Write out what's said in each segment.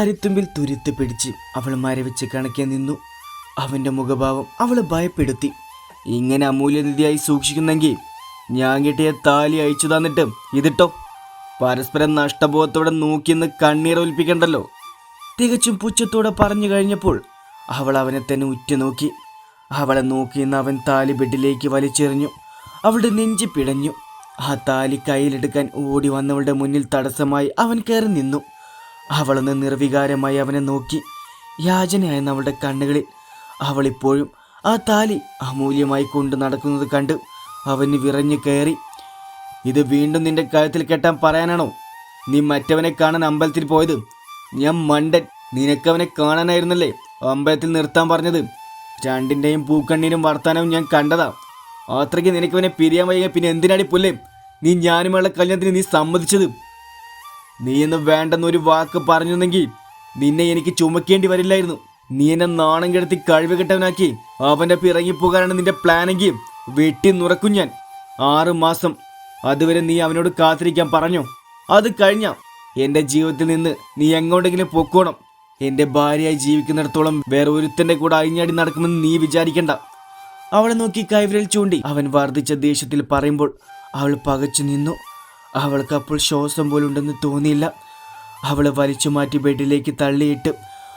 താരിത്തുമ്പിൽ തുരുത്തി പിടിച്ച് അവൾ മരവിച്ച് കണക്കെ നിന്നു. അവന്റെ മുഖഭാവം അവളെ ഭയപ്പെടുത്തി. ഇങ്ങനെ അമൂല്യനിധിയായി സൂക്ഷിക്കുന്നെങ്കിൽ ഞാൻ കിട്ടിയ താലി അയച്ചു തന്നിട്ട് ഇതിട്ടോ? പരസ്പരം നഷ്ടബോധത്തോടെ നോക്കിയെന്ന് കണ്ണീർ ഒലിപ്പിക്കണ്ടല്ലോ തികച്ചും പുച്ഛത്തോടെ പറഞ്ഞു കഴിഞ്ഞപ്പോൾ അവൾ അവനെ തന്നെ ഉറ്റുനോക്കി. അവളെ നോക്കിയെന്ന് അവൻ താലി ബെഡിലേക്ക് വലിച്ചെറിഞ്ഞു. അവളുടെ നെഞ്ചി പിടഞ്ഞു. ആ താലി കയ്യിലെടുക്കാൻ ഓടി വന്നവളുടെ മുന്നിൽ തടസ്സമായി അവൻ കയറി നിന്നു. അവളൊന്ന് നിർവികാരമായി അവനെ നോക്കി. യാചനയായിരുന്ന അവളുടെ കണ്ണുകളിൽ. അവളിപ്പോഴും ആ താലി അമൂല്യമായി കൊണ്ടു നടക്കുന്നത് കണ്ട് അവന് വിറഞ്ഞു കയറി. ഇത് വീണ്ടും നിന്റെ കഴുത്തിൽ കെട്ടാൻ പറയാനാണോ? നീ മറ്റവനെ കാണാൻ അമ്പലത്തിൽ പോയത്? ഞാൻ മണ്ടൻ. നിനക്കവനെ കാണാനായിരുന്നല്ലേ അമ്പലത്തിൽ നിർത്താൻ പറഞ്ഞത്? രണ്ടിന്റെയും പൂക്കണ്ണീരും വർത്താനവും ഞാൻ കണ്ടതാ. അത്രയ്ക്ക് നിനക്കവനെ പിരിയാൻ വയ്യ പിന്നെ എന്തിനാടി പുല്ലേ? നീ ഞാനുമുള്ള കല്യാണത്തിന് നീ സമ്മതിച്ചത്. നീ എന്ന് വേണ്ടെന്നൊരു വാക്ക് പറഞ്ഞിരുന്നെങ്കിൽ നിന്നെ എനിക്ക് ചുമക്കേണ്ടി വരില്ലായിരുന്നു. നീ എന്നെ നാണം കെടുത്തി കഴിവ് കെട്ടവനാക്കി അവന്റെ പിറങ്ങിപ്പോകാനാണ് നിന്റെ പ്ലാനെങ്കിൽ വെട്ടി നുറക്കും ഞാൻ. ആറ് മാസം അതുവരെ നീ അവനോട് കാത്തിരിക്കാൻ പറഞ്ഞു? അത് കഴിഞ്ഞ എന്റെ ജീവിതത്തിൽ നിന്ന് നീ എങ്ങോട്ടെങ്കിലും പൊക്കോണം. എന്റെ ഭാര്യയായി ജീവിക്കുന്നിടത്തോളം വേറെ ഒരുത്തന്റെ കൂടെ അഴിഞ്ഞാടി നടക്കുമെന്ന് നീ വിചാരിക്കണ്ട. അവളെ നോക്കി കൈവിരൽ ചൂണ്ടി അവൻ വർദ്ധിച്ച ദേഷ്യത്തിൽ പറയുമ്പോൾ അവൾ പകച്ചു നിന്നു. അവൾക്ക് അപ്പോൾ ശ്വാസം പോലുണ്ടെന്ന് തോന്നിയില്ല. അവൾ വലിച്ചു മാറ്റി ബെഡിലേക്ക് തള്ളിയിട്ട്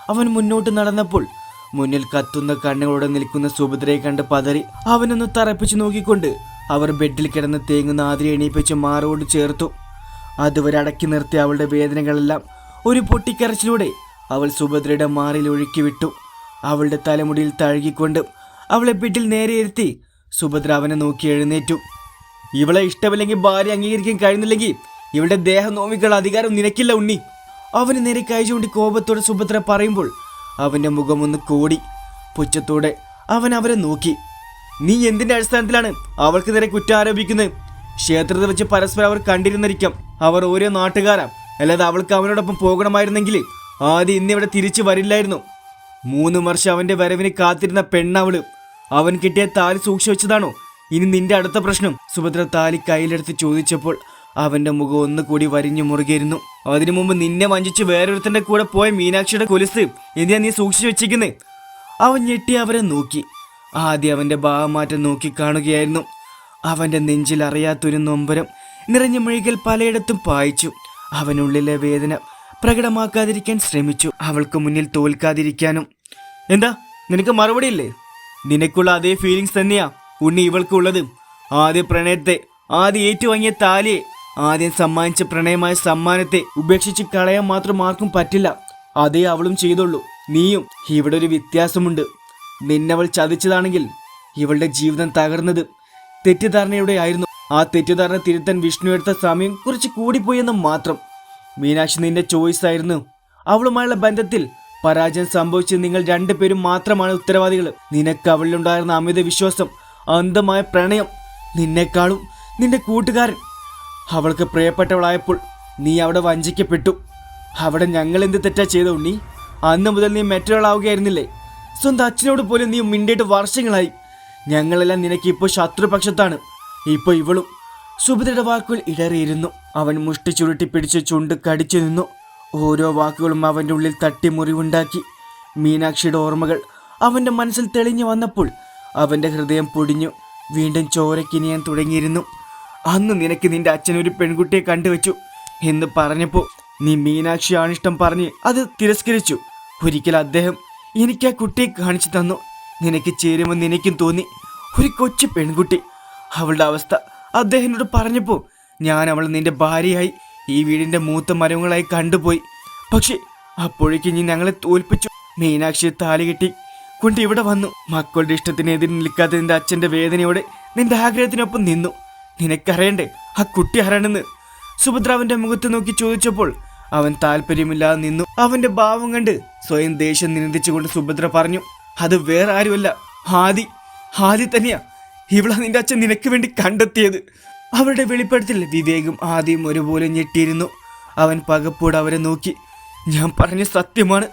അവൻ മുന്നോട്ട് നടന്നപ്പോൾ മുന്നിൽ കത്തുന്ന കണ്ണുകളോടെ നിൽക്കുന്ന സുഭദ്രയെ കണ്ട് പതറി അവനൊന്ന് തറപ്പിച്ചു നോക്കിക്കൊണ്ട് അവർ ബെഡിൽ കിടന്ന് തേങ്ങുന്ന ആതിരി എണീപ്പിച്ച് മാറോട് ചേർത്തു. അതുവരെ അടക്കി നിർത്തിയ അവളുടെ വേദനകളെല്ലാം ഒരു പൊട്ടിക്കരച്ചിലൂടെ അവൾ സുഭദ്രയുടെ മാറിൽ ഒഴുക്കി വിട്ടു. അവളുടെ തലമുടിയിൽ തഴുകിക്കൊണ്ട് അവളെ ബെഡിൽ നേരെ ഇരുത്തി സുഭദ്ര അവനെ നോക്കി എഴുന്നേറ്റു. ഇവളെ ഇഷ്ടമില്ലെങ്കിൽ ഭാര്യ അംഗീകരിക്കാൻ കഴിയുന്നില്ലെങ്കിൽ ഇവളുടെ ദേഹം നോവിക്കുള്ള അധികാരം നിനക്കില്ല ഉണ്ണി. അവന് നേരെ കൈ ചൂണ്ടി കോപത്തോടെ സുഭദ്ര പറയുമ്പോൾ അവന്റെ മുഖം ഒന്ന് കോടി. പുച്ഛത്തോടെ അവൻ അവരെ നോക്കി. നീ എന്തിന്റെ അടിസ്ഥാനത്തിലാണ് അവൾക്ക് നേരെ കുറ്റം ആരോപിക്കുന്നത്? ക്ഷേത്രത്തിൽ വെച്ച് പരസ്പരം അവർ കണ്ടിരുന്നിരിക്കാം. അവർ ഓരോ നാട്ടുകാരാ. അല്ലാതെ അവൾക്ക് അവനോടൊപ്പം പോകണമായിരുന്നെങ്കിൽ ആദ്യം ഇന്നിവിടെ തിരിച്ചു വരില്ലായിരുന്നു. മൂന്ന് വർഷം അവന്റെ വരവിന് കാത്തിരുന്ന പെണ്ണവൾ അവൻ കിട്ടിയ താലി സൂക്ഷിച്ചു വെച്ചതാണോ? ഇനി നിന്റെ അടുത്ത പ്രശ്നം. സുഭദ്ര താലി കയ്യിലെടുത്ത് ചോദിച്ചപ്പോൾ അവന്റെ മുഖം ഒന്നുകൂടി വരിഞ്ഞു മുറുകിയിരുന്നു. അതിനു മുമ്പ് നിന്നെ വഞ്ചിച്ച് വേറൊരുത്തന്റെ കൂടെ പോയ മീനാക്ഷിയുടെ കൊലുസ് എന്തിനാ നീ സൂക്ഷിച്ചു വെച്ചിരിക്കുന്നേ? അവൻ ഞെട്ടി അവരെ നോക്കി. ആദ്യം അവന്റെ ഭാവമാറ്റം നോക്കി കാണുകയായിരുന്നു. അവന്റെ നെഞ്ചിൽ അറിയാത്തൊരു നൊമ്പരം നിറഞ്ഞ മെഴുകൽ പലയിടത്തും പായിച്ചു. അവനുള്ളിലെ വേദന പ്രകടമാക്കാതിരിക്കാൻ ശ്രമിച്ചു. അവൾക്ക് മുന്നിൽ തോൽക്കാതിരിക്കാനും. എന്താ? നിനക്ക് മറുപടിയില്ലേ നിനക്കുള്ള അതേ ഫീലിങ്സ് തന്നെയാ. ഉണ്ണി ഇവൾക്കുള്ളത്. ആദ്യ പ്രണയത്തെ ആദ്യം ഏറ്റുവാങ്ങിയ താലിയെ ആദ്യം സമ്മാനിച്ച പ്രണയമായ സമ്മാനത്തെ ഉപേക്ഷിച്ച് കളയാൻ മാത്രം ആർക്കും പറ്റില്ല. അതേ അവളും ചെയ്തുള്ളൂ. നീയും ഇവിടെ ഒരു വ്യത്യാസമുണ്ട്. നിന്നവൾ ചതിച്ചതാണെങ്കിൽ ഇവളുടെ ജീവിതം തകർന്നത് തെറ്റിദ്ധാരണയുടെ ആയിരുന്നു. ആ തെറ്റിദ്ധാരണ തിരുത്താൻ വിഷ്ണു എടുത്ത സമയം കുറച്ച് കൂടിപ്പോയെന്ന് മാത്രം. മീനാക്ഷി നിന്റെ ചോയ്സ് ആയിരുന്നു. അവളുമായുള്ള ബന്ധത്തിൽ പരാജയം സംഭവിച്ച് നിങ്ങൾ രണ്ടുപേരും മാത്രമാണ് ഉത്തരവാദികൾ നിനക്ക് അവളിലുണ്ടായിരുന്ന അമിത വിശ്വാസം അന്ധമായ പ്രണയം നിന്നെക്കാളും നിന്റെ കൂട്ടുകാരൻ. അവൾക്ക് പ്രിയപ്പെട്ടവളായപ്പോൾ നീ അവിടെ വഞ്ചിക്കപ്പെട്ടു. അവിടെ ഞങ്ങൾ എന്ത് തെറ്റാ ചെയ്ത ഉണ്ണി? അന്ന് മുതൽ നീ മറ്റൊരാളാവുകയായിരുന്നില്ലേ? സ്വന്തം അച്ഛനോട് പോലും നീ മിണ്ടിയിട്ട് വർഷങ്ങളായി. ഞങ്ങളെല്ലാം നിനക്ക് ഇപ്പോൾ ശത്രുപക്ഷത്താണ്. ഇപ്പോൾ ഇവളും സുഭദ്രയുടെ വാക്കുകൾ ഇടറിയിരുന്നു. അവൻ മുഷ്ടി ചുരുട്ടി പിടിച്ച് ചുണ്ട് കടിച്ചു നിന്നു. ഓരോ വാക്കുകളും അവന്റെ ഉള്ളിൽ തട്ടി മുറിവുണ്ടാക്കി മീനാക്ഷിയുടെ ഓർമ്മകൾ അവന്റെ മനസ്സിൽ തെളിഞ്ഞു വന്നപ്പോൾ അവന്റെ ഹൃദയം പൊടിഞ്ഞു. വീണ്ടും ചോരക്കിനിയാൻ തുടങ്ങിയിരുന്നു. അന്ന് നിനക്ക് നിന്റെ അച്ഛൻ ഒരു പെൺകുട്ടിയെ കണ്ടുവച്ചു എന്ന് പറഞ്ഞപ്പോൾ നീ മീനാക്ഷി ആണിഷ്ടം പറഞ്ഞ് അത് തിരസ്കരിച്ചു. ഒരിക്കൽ അദ്ദേഹം എനിക്ക് ആ കുട്ടിയെ കാണിച്ചു തന്നു. നിനക്ക് ചേരുമെന്ന് എനിക്കും തോന്നി. ഒരു കൊച്ചു പെൺകുട്ടി. അവളുടെ അവസ്ഥ അദ്ദേഹത്തിനോട് പറഞ്ഞപ്പോൾ ഞാൻ അവൾ നിന്റെ ഭാര്യയായി ഈ വീടിന്റെ മൂത്ത മരങ്ങളായി കണ്ടുപോയി. പക്ഷേ അപ്പോഴേക്ക് നീ ഞങ്ങളെ തോൽപ്പിച്ചു. മീനാക്ഷി താലി കെട്ടി കൊണ്ട് ഇവിടെ വന്നു. മക്കളുടെ ഇഷ്ടത്തിനെതിരെ നിൽക്കാതെ നിന്റെ അച്ഛന്റെ വേദനയോടെ നിന്റെ ആഗ്രഹത്തിനൊപ്പം നിന്നു. നിനക്കറിയണ്ടേ ആ കുട്ടി ആരാണെന്ന്? സുഭദ്രാവിന്റെ മുഖത്ത് നോക്കി ചോദിച്ചപ്പോൾ അവൻ താല്പര്യമില്ലാതെ നിന്നു. അവന്റെ ഭാവം കണ്ട് സ്വയം ദേഷ്യം നിന്ദിച്ചുകൊണ്ട് സുഭദ്ര പറഞ്ഞു അത് വേറെ ആരുമല്ല ഹാദി. ഹാദി തന്നെയാ. ഇവളാ നിന്റെ അച്ഛൻ നിനക്ക് വേണ്ടി കണ്ടെത്തിയത്. അവരുടെ വെളിപ്പെടുത്തൽ വിവേകും ആദ്യം ഒരുപോലെ ഞെട്ടിയിരുന്നു. അവൻ പകപ്പോട് അവരെ നോക്കി ഞാൻ പറഞ്ഞ സത്യമാണ്.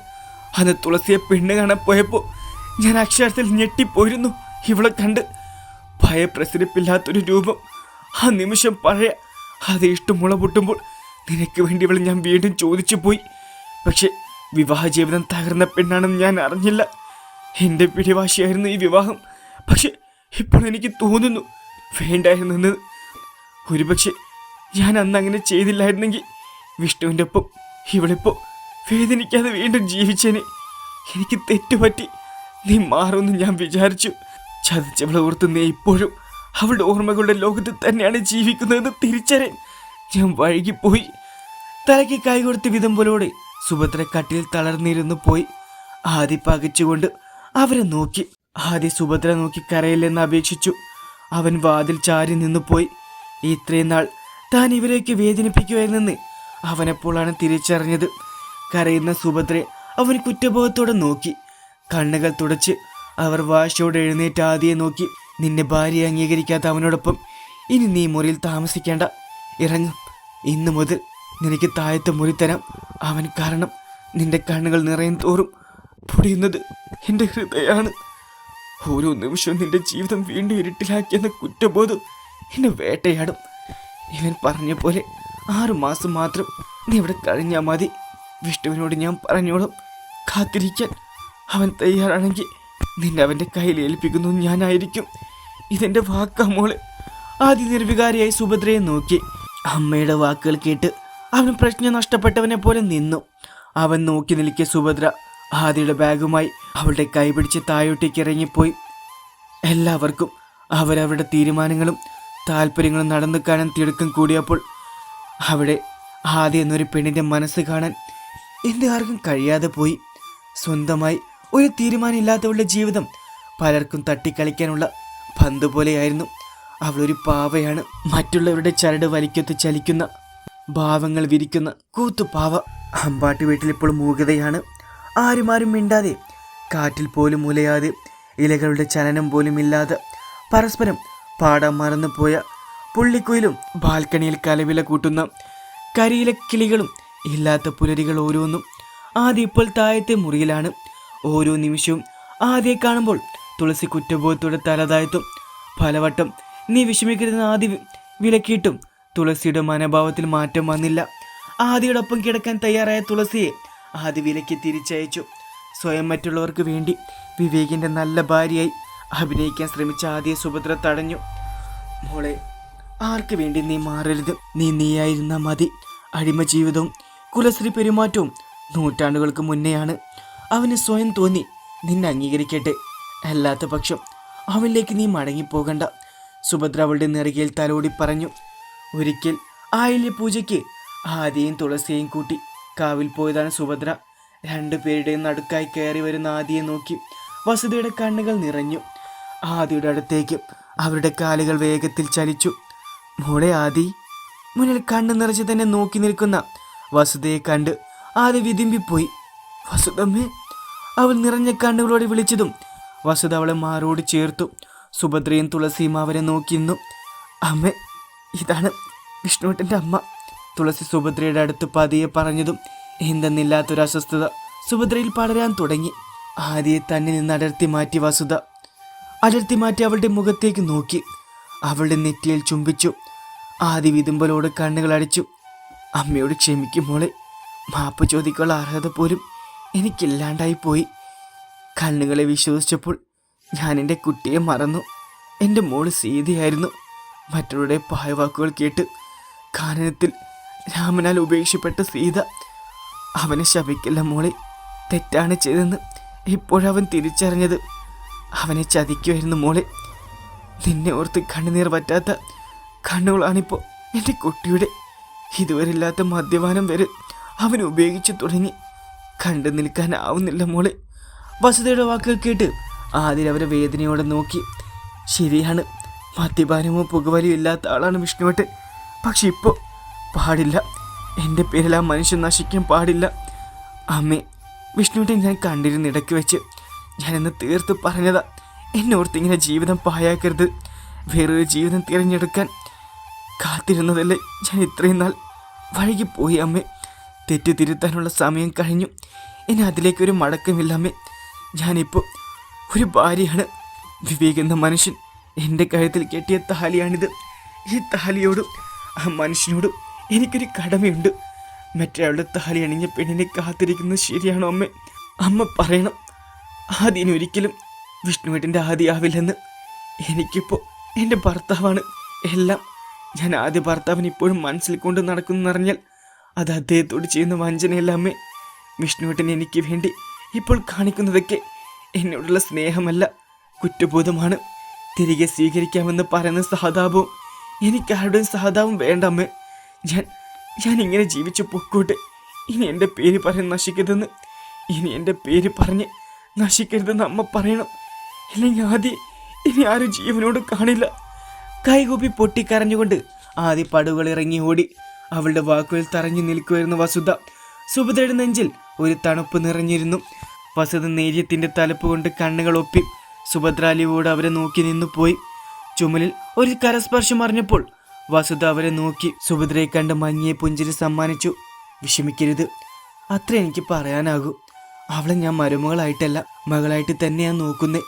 അന്ന് തുളസിയെ പെണ്ണ് കാണാൻ പോയപ്പോൾ ഞാൻ അക്ഷരത്തിൽ ഞെട്ടിപ്പോയിരുന്നു. ഇവളെ കണ്ട് ഭയപ്രസരിപ്പില്ലാത്തൊരു രൂപം. ആ നിമിഷം പഴയ അത് ഇഷ്ടം മുള പൊട്ടുമ്പോൾ നിനക്ക് വേണ്ടി ഇവളെ ഞാൻ വീണ്ടും ചോദിച്ചു പോയി. പക്ഷെ വിവാഹ ജീവിതം തകർന്ന പെണ്ണാണെന്ന് ഞാൻ അറിഞ്ഞില്ല. എന്റെ പിടിവാശിയായിരുന്നു ഈ വിവാഹം. പക്ഷേ ഇപ്പോൾ എനിക്ക് തോന്നുന്നു വേണ്ടായിരുന്നത് ഒരുപക്ഷെ ഞാൻ അന്ന് അങ്ങനെ ചെയ്തില്ലായിരുന്നെങ്കിൽ വിഷ്ണുവിന്റെ ഒപ്പം ഇവളിപ്പോൾ വേദനിക്കാതെ വീണ്ടും ജീവിച്ചേനെ. എനിക്ക് തെറ്റുപറ്റി. നീ മാറുമെന്ന് ഞാൻ വിചാരിച്ചു. ചതിച്ചവളെ ഓർത്ത് നീ ഇപ്പോഴും അവളുടെ ഓർമ്മകളുടെ ലോകത്ത് തന്നെയാണ് ജീവിക്കുന്നതെന്ന് തിരിച്ചറിയാൻ ഞാൻ വഴുകിപ്പോയി. തലയ്ക്ക് കൈ കൊടുത്ത് പോലോടെ സുഭദ്ര കട്ടിൽ തളർന്നിരുന്നു പോയി. ആദി പകച്ചുകൊണ്ട് അവരെ നോക്കി. ആദി സുഭദ്ര നോക്കി കരയില്ലെന്ന് അപേക്ഷിച്ചു. അവൻ വാതിൽ ചാരി നിന്നു പോയി. ഇത്രയും നാൾ താൻ ഇവരെയൊക്കെ വേദനിപ്പിക്കുമായിരുന്നെന്ന് അവനെപ്പോഴാണ് തിരിച്ചറിഞ്ഞത്. കരയുന്ന സുഭദ്രയെ അവൻ കുറ്റബോധത്തോടെ നോക്കി. കണ്ണുകൾ തുടച്ച് അവർ വാശിയോട് എഴുന്നേറ്റ് ആദിയെ നോക്കി. നിന്നെ ഭാര്യ അംഗീകരിക്കാത്ത അവനോടൊപ്പം ഇനി നീ മുറിയിൽ താമസിക്കേണ്ട. ഇറങ്ങും. ഇന്നു മുതൽ നിനക്ക് താഴത്തെ മുറി തരാം. അവൻ കാരണം നിന്റെ കണ്ണുകൾ നിറയും തോറും പൊടിയുന്നത് എന്റെ ഹൃദയമാണ്. ഓരോ നിമിഷവും നിന്റെ ജീവിതം വീണ്ടും ഇരുട്ടിലാക്കിയെന്ന കുറ്റബോധം എന്നെ വേട്ടയാടും. ഇവൻ പറഞ്ഞ പോലെ ആറു മാസം മാത്രം നീ ഇവിടെ കഴിഞ്ഞാൽ മതി. വിഷ്ണുവിനോട് ഞാൻ പറഞ്ഞോളും. കാത്തിരിക്കാൻ. അവൻ തയ്യാറാണെങ്കിൽ നിന്നെ അവന്റെ കയ്യിൽ ഏൽപ്പിക്കുന്നു ഞാനായിരിക്കും. ഇതെന്റെ വാക്കാ മോൾ. ആദ്യ നിർവികാരിയായി സുഭദ്രയെ നോക്കി. അമ്മയുടെ വാക്കുകൾ കേട്ട് അവൻ പ്രശ്ന നഷ്ടപ്പെട്ടവനെ പോലെ നിന്നു. അവൻ നോക്കി നിൽക്കിയ സുഭദ്ര ആദിയുടെ ബാഗുമായി അവളുടെ കൈ കൈപിടിച്ച് താഴോട്ടേക്ക് ഇറങ്ങിപ്പോയി. എല്ലാവർക്കും അവരവരുടെ തീരുമാനങ്ങളും താല്പര്യങ്ങളും നടന്നു കാണാൻ തിടുക്കം കൂടിയപ്പോൾ അവിടെ ആദ്യ എന്നൊരു പെണ്ണിന്റെ മനസ്സ് കാണാൻ എന്ത് ആർക്കും കഴിയാതെ പോയി. സ്വന്തമായി ഒരു തീരുമാനമില്ലാത്തവളുടെ ജീവിതം പലർക്കും തട്ടിക്കളിക്കാനുള്ള പന്ത് പോലെയായിരുന്നു. അവളൊരു പാവയാണ്. മറ്റുള്ളവരുടെ ചരട് വലിക്കത്ത് ചലിക്കുന്ന ഭാവങ്ങൾ വിരിക്കുന്ന കൂത്തുപാവ. അമ്പാട്ടി വീട്ടിൽ ഇപ്പോൾ മൂകതയാണ്. ആരും മിണ്ടാതെ കാറ്റിൽ പോലും ഉലയാതെ ഇലകളുടെ ചലനം പോലും ഇല്ലാതെ പരസ്പരം പാടാൻ മറന്നു പോയ പുള്ളിക്കുയിലും ബാൽക്കണിയിൽ കലവില കൂട്ടുന്ന കരിയിലെ കിളികളും ഇല്ലാത്ത പുലരികൾ ഓരോന്നും ആദ്യം ഇപ്പോൾ താഴത്തെ മുറിയിലാണ്. ഓരോ നിമിഷവും ആദ്യം കാണുമ്പോൾ തുളസി കുറ്റബോധത്തോടെ തലതായത്തും പലവട്ടം നീ വിഷമിക്കരുതെന്ന് ആദ്യ വിലക്കിയിട്ടും തുളസിയുടെ മനോഭാവത്തിൽ മാറ്റം വന്നില്ല. ആദ്യയോടൊപ്പം കിടക്കാൻ തയ്യാറായ തുളസിയെ ആദ്യ വിലക്കി തിരിച്ചയച്ചു. സ്വയം മറ്റുള്ളവർക്ക് വേണ്ടി വിവേകിന്റെ നല്ല ഭാര്യയായി അഭിനയിക്കാൻ ശ്രമിച്ച ആദ്യ സുഭദ്ര തടഞ്ഞു. മോളെ ആർക്ക് വേണ്ടി നീ മാറരുത്? നീ നീയായിരുന്ന മതി. അടിമ ജീവിതവും കുലശ്രീ പെരുമാറ്റവും നൂറ്റാണ്ടുകൾക്ക് മുന്നെയാണ്. അവന് സ്വയം തോന്നി നിന്നെ അംഗീകരിക്കട്ടെ. അല്ലാത്ത പക്ഷം അവനിലേക്ക് നീ മടങ്ങിപ്പോകണ്ട. സുഭദ്ര അവളുടെ നെറുകയിൽ തലോടി പറഞ്ഞു ഒരിക്കൽ ആയില്യ പൂജയ്ക്ക് ആദിയെയും തുളസിയെയും കൂട്ടി. കാവിൽ പോയതാണ് സുഭദ്ര. രണ്ടു പേരുടെയും നടുക്കായി കയറി വരുന്ന ആദിയെ നോക്കി വസുതയുടെ കണ്ണുകൾ നിറഞ്ഞു. ആദിയുടെ അടുത്തേക്ക് അവരുടെ കാലുകൾ വേഗത്തിൽ ചലിച്ചു. മോളെ ആദി മുന്നിൽ കണ്ണു നിറച്ച് തന്നെ നോക്കി നിൽക്കുന്ന വസുതയെ കണ്ട് ആദി വിതിമ്പിപ്പോയി. വസുതമ്മേ അവൾ നിറഞ്ഞ കണ്ണുകളോടെ വിളിച്ചതും വസുത അവളെ മാറോട് ചേർത്തു. സുഭദ്രയും തുളസിയും അവരെ നോക്കി നിന്നു. അമ്മ ഇതാണ് വിഷ്ണുവേട്ടന്റെ അമ്മ തുളസി സുഭദ്രയുടെ അടുത്ത് പതിയെ പറഞ്ഞതും എന്തെന്നില്ലാത്തൊരു അസ്വസ്ഥത സുഭദ്രയിൽ പടരാൻ തുടങ്ങി. ആദ്യയെ തന്നിൽ നിന്ന് അടർത്തി മാറ്റി വസുത. അടർത്തി മാറ്റി അവളുടെ മുഖത്തേക്ക് നോക്കി. അവളുടെ നെറ്റിയിൽ ചുംബിച്ചു. ആദ്യ വിതുമ്പലോട് കണ്ണുകൾ അടിച്ചു. അമ്മയോട് ക്ഷമിക്കും മോളെ. മാപ്പ് ചോദിക്കാനുള്ള അർഹത പോലും എനിക്കില്ലാണ്ടായി പോയി. കണ്ണുകളെ വിശ്വസിച്ചപ്പോൾ ഞാൻ എന്റെ കുട്ടിയെ മറന്നു. എന്റെ മോൾ സീതയായിരുന്നു. മറ്റുള്ളവരുടെ പായവാക്കുകൾ കേട്ട് കാനനത്തിൽ രാമനാൽ ഉപേക്ഷിക്കപ്പെട്ട സീത അവനെ ശപിക്കില്ല മോളെ. തെറ്റാണ് ചെയ്തെന്ന് ഇപ്പോഴവൻ തിരിച്ചറിഞ്ഞത്. അവനെ ചതിക്കുമായിരുന്നു മോളെ. നിന്നെ ഓർത്ത് കണ്ണുനീർ പറ്റാത്ത കണ്ണുകളാണിപ്പോൾ എന്റെ കുട്ടിയുടെ. ഇതുവരെ ഇല്ലാത്ത മദ്യപാനം വരെ അവൻ ഉപയോഗിച്ചു തുടങ്ങി. കണ്ടു നിൽക്കാനാവുന്നില്ല മോളെ. വസുതയുടെ വാക്കുകൾ കേട്ട് ആദ്യം അവരെ വേദനയോടെ നോക്കി. ശരിയാണ്. മദ്യപാനമോ പുകവലിയോ ഇല്ലാത്ത ആളാണ് വിഷ്ണുവട്ട്. പക്ഷെ ഇപ്പോൾ പാടില്ല. എന്റെ പേരിൽ ആ മനുഷ്യൻ നശിക്കാൻ പാടില്ല. അമ്മേ വിഷ്ണുവിനെ ഞാൻ കണ്ടിരുന്ന് ഇടയ്ക്ക് വെച്ച് ഞാനെന്ന് തീർത്ത് പറഞ്ഞതാ. എന്നോർത്ത് ഇങ്ങനെ ജീവിതം പായാക്കരുത് വേറൊരു ജീവിതം തിരഞ്ഞെടുക്കാൻ കാത്തിരുന്നതല്ലേ ഞാൻ ഇത്രയും നാൾ വഴുകിപ്പോയി അമ്മേ. തെറ്റ് തിരുത്താനുള്ള സമയം കഴിഞ്ഞു. ഇനി അതിലേക്കൊരു മടക്കമില്ലാമേ ഞാനിപ്പോൾ ഒരു ഭാര്യയാണ്. വിവേക് എന്ന മനുഷ്യൻ എന്റെ കഴുത്തിൽ കെട്ടിയ താലിയാണിത്. ഈ താലിയോടും ആ മനുഷ്യനോടും എനിക്കൊരു കടമയുണ്ട്. മറ്റയാളുടെ താലി അണിഞ്ഞ പെണ്ണിനെ കാത്തിരിക്കുന്നത് ശരിയാണോ അമ്മ? അമ്മ പറയണം. ആദ്യനൊരിക്കലും വിഷ്ണുവേട്ടന്റെ ആദിയാവില്ലെന്ന് എനിക്കിപ്പോൾ എന്റെ ഭർത്താവാണ് എല്ലാം. ഞാൻ ആദ്യ ഭർത്താവിന് ഇപ്പോഴും മനസ്സിൽ കൊണ്ട് നടക്കുന്നറിഞ്ഞാൽ അത് അദ്ദേഹത്തോട് ചെയ്യുന്ന വഞ്ചനയല്ല അമ്മേ വിഷ്ണുവേട്ടൻ എനിക്ക് വേണ്ടി ഇപ്പോൾ കാണിക്കുന്നതൊക്കെ എന്നോടുള്ള സ്നേഹമല്ല കുറ്റബോധമാണ്. തിരികെ സ്വീകരിക്കാമെന്ന് പറയുന്ന സഹതാപവും എനിക്കാരുടെയും സഹതാപം വേണ്ട അമ്മേ. ഞാൻ ഞാൻ ഇങ്ങനെ ജീവിച്ചു പൊക്കോട്ടെ. ഇനി എന്റെ പേര് പറഞ്ഞ് നശിക്കരുതെന്ന് ഇനി എന്റെ പേര് പറഞ്ഞ് നശിക്കരുതെന്ന് അമ്മ പറയണം. അല്ലെങ്കിൽ ആദ്യം ഇനി ആരും ജീവനോട് കാണില്ല. കൈകൂപ്പി പൊട്ടിക്കരഞ്ഞുകൊണ്ട് ആദ്യ പടുകൾ ഇറങ്ങി ഓടി അവളുടെ വാക്കുകൾ തറഞ്ഞു നിൽക്കുമായിരുന്നു വസുധ. സുഭദ്രയുടെ നെഞ്ചിൽ ഒരു തണുപ്പ് നിറഞ്ഞിരുന്നു. വസുധ നേര്യത്തിന്റെ തലപ്പ് കൊണ്ട് കണ്ണുകൾ ഒപ്പി. സുഭദ്രാലിയോട് അവരെ നോക്കി നിന്നു പോയി. ചുമലിൽ ഒരു കരസ്പർശം അറിഞ്ഞപ്പോൾ വസുധ അവരെ നോക്കി. സുഭദ്രയെ കണ്ട് മങ്ങിയെ പുഞ്ചിരി സമ്മാനിച്ചു. വിഷമിക്കരുത്. അത്ര എനിക്ക് പറയാനാകൂ. അവളെ ഞാൻ മരുമകളായിട്ടല്ല മകളായിട്ട് തന്നെയാണ് നോക്കുന്നേ.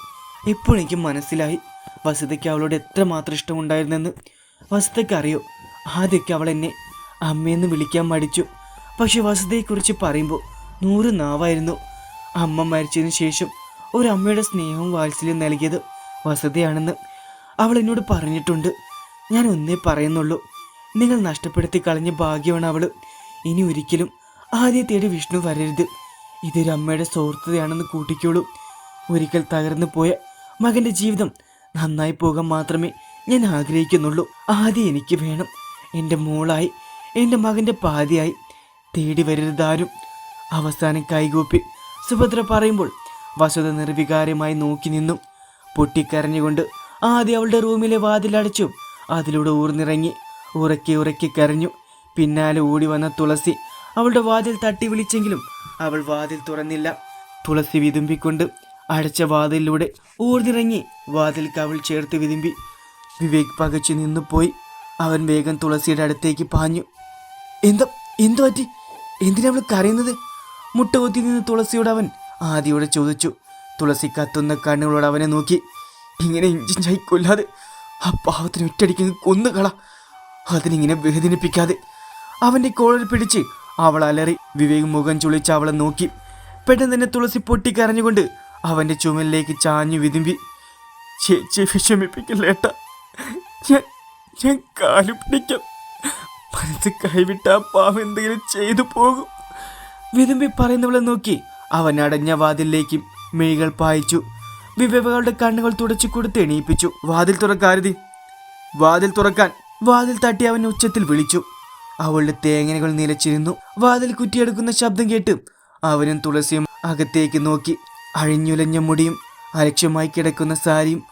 ഇപ്പോൾ എനിക്ക് മനസ്സിലായി വസുതയ്ക്ക് അവളോട് എത്രമാത്രം ഇഷ്ടമുണ്ടായിരുന്നെന്ന്. വസുതയ്ക്ക് അറിയോ ആദ്യമൊക്കെ അവൾ എന്നെ അമ്മയെന്ന് വിളിക്കാൻ മടിച്ചു. പക്ഷെ വസതിയെക്കുറിച്ച് പറയുമ്പോൾ നൂറ് നാവായിരുന്നു. അമ്മ മരിച്ചതിന് ശേഷം ഒരു അമ്മയുടെ സ്നേഹവും വാത്സല്യം നൽകിയത് വസതിയാണെന്ന് അവൾ എന്നോട് പറഞ്ഞിട്ടുണ്ട്. ഞാൻ ഒന്നേ പറയുന്നുള്ളൂ. നിങ്ങൾ നഷ്ടപ്പെടുത്തി കളഞ്ഞ ഭാഗ്യമാണ് അവൾ ഇനി ഒരിക്കലും ആദ്യം തേടി വിഷ്ണു വരരുത്. ഇതൊരു അമ്മയുടെ സുഹൃത്തതയാണെന്ന് കൂട്ടിക്കോളൂ. ഒരിക്കൽ തകർന്നു പോയ മകന്റെ ജീവിതം നന്നായി പോകാൻ മാത്രമേ ഞാൻ ആഗ്രഹിക്കുന്നുള്ളൂ. ആദ്യം എനിക്ക് വേണം. എന്റെ മോളായി എന്റെ മകന്റെ പാതിയായി തേടി വരരുതാരും. അവസാനം കൈകൂപ്പി സുഭദ്ര പറയുമ്പോൾ വസുത നിർവികാരമായി നോക്കി നിന്നു. പൊട്ടിക്കരഞ്ഞുകൊണ്ട് ആദ്യം അവളുടെ റൂമിലെ വാതിലടച്ചു അതിലൂടെ ഊർന്നിറങ്ങി ഉറക്കി ഉറക്കി കരഞ്ഞു. പിന്നാലെ ഓടി വന്ന തുളസി അവളുടെ വാതിൽ തട്ടി വിളിച്ചെങ്കിലും അവൾ വാതിൽ തുറന്നില്ല. തുളസി വിതുമ്പിക്കൊണ്ട് അടച്ച വാതിലിലൂടെ ഊർന്നിറങ്ങി വാതിൽ കവൾ ചേർത്ത് വിതുമ്പി. വിവേക് പകച്ചു നിന്നു പോയി അവൻ വേഗം തുളസിയുടെ അടുത്തേക്ക് പാഞ്ഞു. എന്താ എന്തു പറ്റി? എന്തിനാ അവൾ കരയുന്നത്? മുട്ടകുത്തി നിന്ന് തുളസിയോട് അവൻ ആദിയോട് ചോദിച്ചു. തുളസി കത്തുന്ന കണ്ണുകളോട് അവനെ നോക്കി. ഇങ്ങനെ ഇഞ്ചിഞ്ചായി കൊല്ലാതെ ആ പാവത്തിന് ഒറ്റടിക്ക് കൊന്നുകള അതിനിങ്ങനെ വേദനിപ്പിക്കാതെ അവന്റെ കോളർ പിടിച്ച് അവൾ അലറി വിവേക് മുഖം ചുളിച്ച് അവളെ നോക്കി. പെട്ടെന്ന് തന്നെ തുളസി പൊട്ടിക്കരഞ്ഞുകൊണ്ട് അവന്റെ ചുമലിലേക്ക് ചാഞ്ഞു വിതുമ്പി ചേച്ചി വിഷമിപ്പിക്കില്ലേട്ട. ഞാൻ ഞാൻ കാലു പിടിക്കാം. മനസ്സ് കൈവിട്ട പാവ എന്തെങ്കിലും ചെയ്തു പോകും. വിതുമ്പി പറയുന്നവളെ നോക്കി. അവൻ അടഞ്ഞ വാതിലിലേക്ക് മെയ്കൾ പായിച്ചു. വിവേകളുടെ കണ്ണുകൾ തുടച്ചു കൊടുത്ത് എണീപ്പിച്ചു. വാതിൽ തുറക്കാരുതി വാതിൽ തുറക്കാൻ വാതിൽ തട്ടി അവൻ ഉച്ചത്തിൽ വിളിച്ചു. അവളുടെ തേങ്ങനകൾ നിലച്ചിരുന്നു. വാതിൽ കുറ്റിയെടുക്കുന്ന ശബ്ദം കേട്ട് അവനും തുളസിയും അകത്തേക്ക് നോക്കി. അഴിഞ്ഞുലഞ്ഞ മുടിയും അലക്ഷ്യമായി കിടക്കുന്ന സാരിയും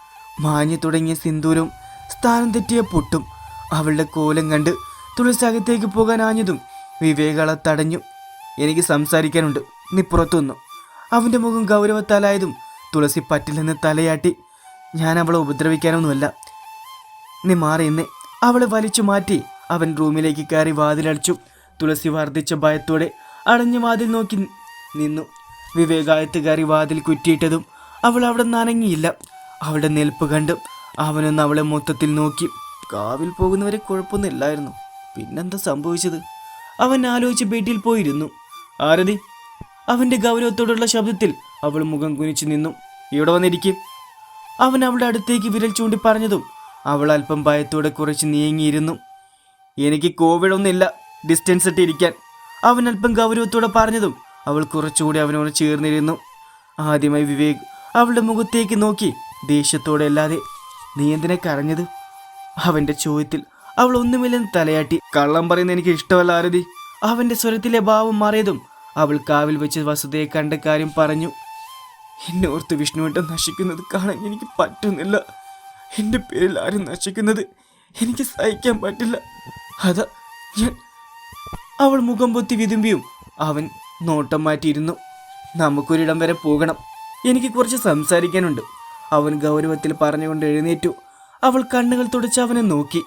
മാഞ്ഞു തുടങ്ങിയ സിന്ദൂരവും സ്ഥാനം തെറ്റിയ പൊട്ടും അവളുടെ കോലം കണ്ട് തുളസി അകത്തേക്ക് പോകാൻ ആഞ്ഞതും തടഞ്ഞു. എനിക്ക് സംസാരിക്കാനുണ്ട്. നീ പുറത്തു വന്നു. അവന്റെ മുഖം ഗൗരവത്താലായതും തുളസി പറ്റില്ലെന്ന് തലയാട്ടി. ഞാൻ അവളെ ഉപദ്രവിക്കാനൊന്നുമല്ല. നീ മാറി എന്നെ അവളെ വലിച്ചു മാറ്റി അവൻ റൂമിലേക്ക് കയറി വാതിലടിച്ചു. തുളസി വർദ്ധിച്ച ഭയത്തോടെ അടഞ്ഞ വാതിൽ നോക്കി നിന്നു. വിവേകായത്ത് കയറി വാതിൽ കുറ്റിയിട്ടതും അവൾ അവിടെ നനങ്ങിയില്ല. അവളുടെ നിൽപ്പ് കണ്ട് അവനൊന്ന് അവളെ മൊത്തത്തിൽ നോക്കി. കാവിൽ പോകുന്നവരെ കുഴപ്പമൊന്നുമില്ലായിരുന്നു പിന്നെന്താ സംഭവിച്ചത്? അവൻ ആലോചിച്ച് ബെഡിൽ പോയിരുന്നു. ആരതി അവന്റെ ഗൗരവത്തോടുള്ള ശബ്ദത്തിൽ അവൾ മുഖം കുനിച്ചു നിന്നു. ഇവിടെ വന്നിരിക്കും. അവൻ അവളുടെ അടുത്തേക്ക് വിരൽ ചൂണ്ടി പറഞ്ഞതും അവൾ അല്പം ഭയത്തോടെ കുറച്ച് നീങ്ങിയിരുന്നു. എനിക്ക് കോവിഡ് ഒന്നുമില്ല ഡിസ്റ്റൻസ് ഇട്ട് ഇരിക്കാൻ അവൻ അല്പം ഗൗരവത്തോടെ പറഞ്ഞതും അവൾ കുറച്ചുകൂടി അവനോട് ചേർന്നിരുന്നു. ആദ്യമായി വിവേക് അവളുടെ മുഖത്തേക്ക് നോക്കി ദേഷ്യത്തോടെ അല്ലാതെ നീ എന്തിനെ കരഞ്ഞത്? അവന്റെ ചോദ്യത്തിൽ അവൾ ഒന്നുമില്ലെന്ന് തലയാട്ടി. കള്ളം പറയുന്ന എനിക്ക് ഇഷ്ടമല്ല ആരതി. അവന്റെ സ്വരത്തിലെ ഭാവം മാറിയതും അവൾ കാവിൽ വെച്ച് വസുതയെ കണ്ട കാര്യം പറഞ്ഞു. എന്നെ ഓർത്ത് വിഷ്ണുവേട്ടൻ നശിക്കുന്നത് കാണാൻ എനിക്ക് പറ്റുന്നില്ല. എന്റെ പേരിൽ ആരും നശിക്കുന്നത് എനിക്ക് സഹിക്കാൻ പറ്റില്ല. അതാ ഞാൻ. അവൾ മുഖം പൊത്തി വിതുമ്പിയും അവൻ നോട്ടം മാറ്റിയിരുന്നു. നമുക്കൊരിടം വരെ പോകണം. എനിക്ക് കുറച്ച് സംസാരിക്കാനുണ്ട്. അവൻ ഗൗരവത്തിൽ പറഞ്ഞുകൊണ്ട് എഴുന്നേറ്റു. അവൾ കണ്ണുകൾ തുടച്ച് അവനെ നോക്കി.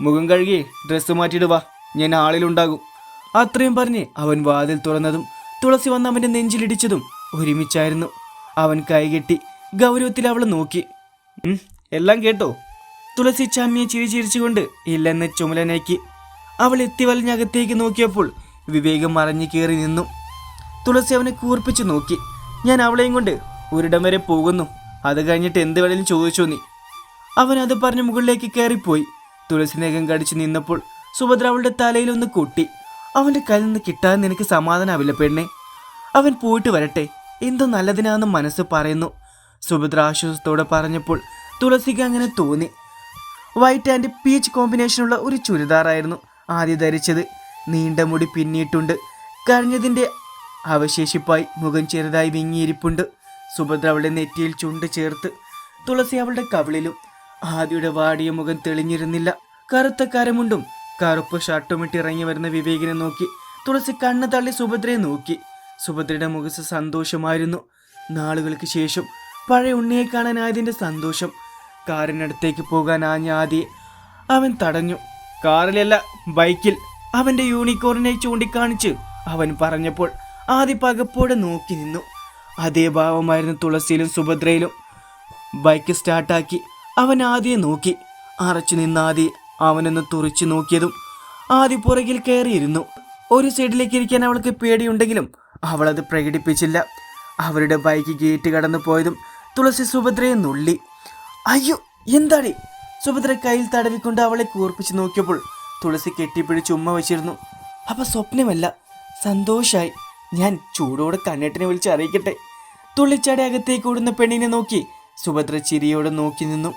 മുഖം കഴുകി ഡ്രസ്സ് മാറ്റിയിട്ട് വാ. ഞാൻ ആളിലുണ്ടാകും. അത്രയും പറഞ്ഞ് അവൻ വാതിൽ തുറന്നതും തുളസി വന്ന് അവന്റെ നെഞ്ചിലിടിച്ചതും ഒരുമിച്ചായിരുന്നു. അവൻ കൈകെട്ടി ഗൗരവത്തിൽ അവളെ നോക്കി. എല്ലാം കേട്ടോ? തുളസി ചമ്മിയെ ചിരി ചിരിച്ചുകൊണ്ട് ഇല്ലെന്ന് ചുമലനാക്കി അവൾ എത്തിവലഞ്ഞകത്തേക്ക് നോക്കിയപ്പോൾ വിവേകം മറഞ്ഞു കയറി നിന്നു. തുളസി അവനെ കൂർപ്പിച്ച് നോക്കി. ഞാൻ അവളെയും കൊണ്ട് ഒരിടം വരെ പോകുന്നു. അത് കഴിഞ്ഞിട്ട് എന്ത് വേണേലും ചോദിച്ചു നീ. അവൻ അത് പറഞ്ഞ് മുകളിലേക്ക് കയറിപ്പോയി. തുളസി നഖം കടിച്ചു നിന്നപ്പോൾ സുഭദ്ര അവളുടെ തലയിൽ ഒന്ന് കൊട്ടി. അവന്റെ കയ്യിൽ നിന്ന് കിട്ടാതെ നിനക്ക് സമാധാനമാവില്ല പെണ്ണെ. അവൻ പോയിട്ട് വരട്ടെ. എന്തോ നല്ലതിനാന്ന് മനസ്സ് പറയുന്നു. സുഭദ്ര ആശ്വാസത്തോടെ പറഞ്ഞപ്പോൾ തുളസിക്ക് അങ്ങനെ തോന്നി. വൈറ്റ് ആൻഡ് പീച്ച് കോമ്പിനേഷനുള്ള ഒരു ചുരിദാറായിരുന്നു ആദ്യം ധരിച്ചത്. നീണ്ട മുടി പിന്നിയിട്ടുണ്ട്. കരഞ്ഞതിന്റെ അവശേഷിപ്പായി മുഖം ചെറുതായി വിങ്ങിയിരിപ്പുണ്ട്. സുഭദ്ര അവളുടെ നെറ്റിയിൽ ചുണ്ട് ചേർത്ത് തുളസി അവളുടെ കവിളിലും ആദിയുടെ വാടിയ മുഖം തെളിഞ്ഞിരുന്നില്ല. കറുത്ത കരമുണ്ടും കറുപ്പ് ഷർട്ടുമിട്ട് ഇറങ്ങി വരുന്ന വിവേകിനെ നോക്കി തുളസി കണ്ണ് തള്ളി സുഭദ്രയെ നോക്കി. സുഭദ്രയുടെ മുഖത്ത് സന്തോഷമായിരുന്നു. നാളുകൾക്ക് ശേഷം പഴയ ഉണ്ണിയെ കാണാൻ ആദ്യന്റെ സന്തോഷം. കാറിനടുത്തേക്ക് പോകാൻ ആഞ്ഞ ആദിയെ അവൻ തടഞ്ഞു. കാറിലല്ല ബൈക്കിൽ അവന്റെ യൂണിക്കോറിനെ ചൂണ്ടിക്കാണിച്ച് അവൻ പറഞ്ഞപ്പോൾ ആദ്യ പകപ്പോടെ നോക്കി നിന്നു. അതേ ഭാവമായിരുന്നു തുളസിയിലും സുഭദ്രയിലും. ബൈക്ക് സ്റ്റാർട്ടാക്കി. അവൻ ആദ്യം നോക്കി. അറച്ചു നിന്ന അവനൊന്ന് തുറിച്ചു നോക്കിയതും ആദ്യ പുറകിൽ കയറിയിരുന്നു. ഒരു സൈഡിലേക്ക് ഇരിക്കാൻ അവൾക്ക് പേടിയുണ്ടെങ്കിലും അവളത് പ്രകടിപ്പിച്ചില്ല. അവരുടെ ബൈക്ക് ഗേറ്റ് കടന്നു പോയതും തുളസി സുഭദ്രയെ നുള്ളി. അയ്യോ എന്താടി? സുഭദ്ര കയ്യിൽ തടവിക്കൊണ്ട് അവളെ കൂർപ്പിച്ച് നോക്കിയപ്പോൾ തുളസി കെട്ടിപ്പിടിച്ച് ഉമ്മ വെച്ചിരുന്നു. അപ്പൊ സ്വപ്നമല്ല സന്തോഷായി. ഞാൻ ചൂടോടെ കണ്ണേട്ടിനെ വിളിച്ച് അറിയിക്കട്ടെ തുള്ളിച്ചാടി അകത്തേക്ക് ഓടുന്ന പെണ്ണിനെ നോക്കി സുഭദ്ര ചിരിയോടെ നോക്കി നിന്നു.